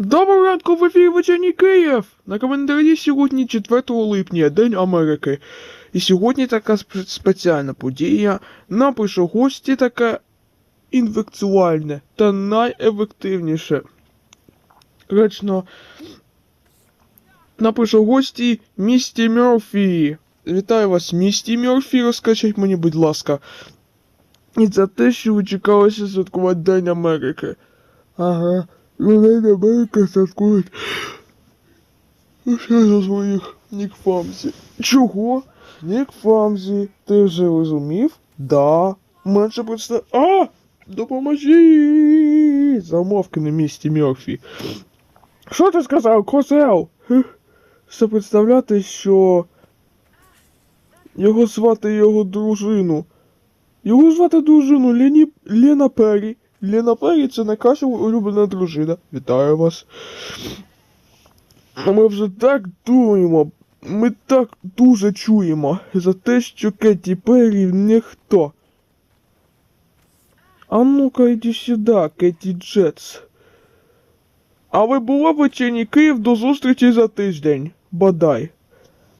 Доброго ранку в ефірі вечірній Київ! На календарі сьогодні 4 липня, День Америки. І сьогодні така спеціальна подія. Нам прийшов гості таке інфекціональне та найефективніше. Речно. Нам прийшов гості місті Мерфі. Вітаю вас, місті Мерфі. Розкажіть мені, будь ласка. І за те, що ви чекалися святкувати День Америки. Ага. День Америки святкують. Ще за своїх Нік Фамзі. Чого? Нік Фамзі, ти вже розумів? Да. Менше просто. А! Допоможи! Замовки на місці Мерфі. Що ти сказав, козел? Все представляти, що його звати його дружину. Його звати дружину Лені... Лена Перрі. Лена Перрі це найкраща улюблена дружина. Вітаю вас. Ми вже так думаємо, ми так дуже чуємо за те, що Кеті Перрі ніхто. А ну-ка йди сюди, Кеті Джетс. А ви була в вечірній Київ до зустрічі за тиждень, бодай.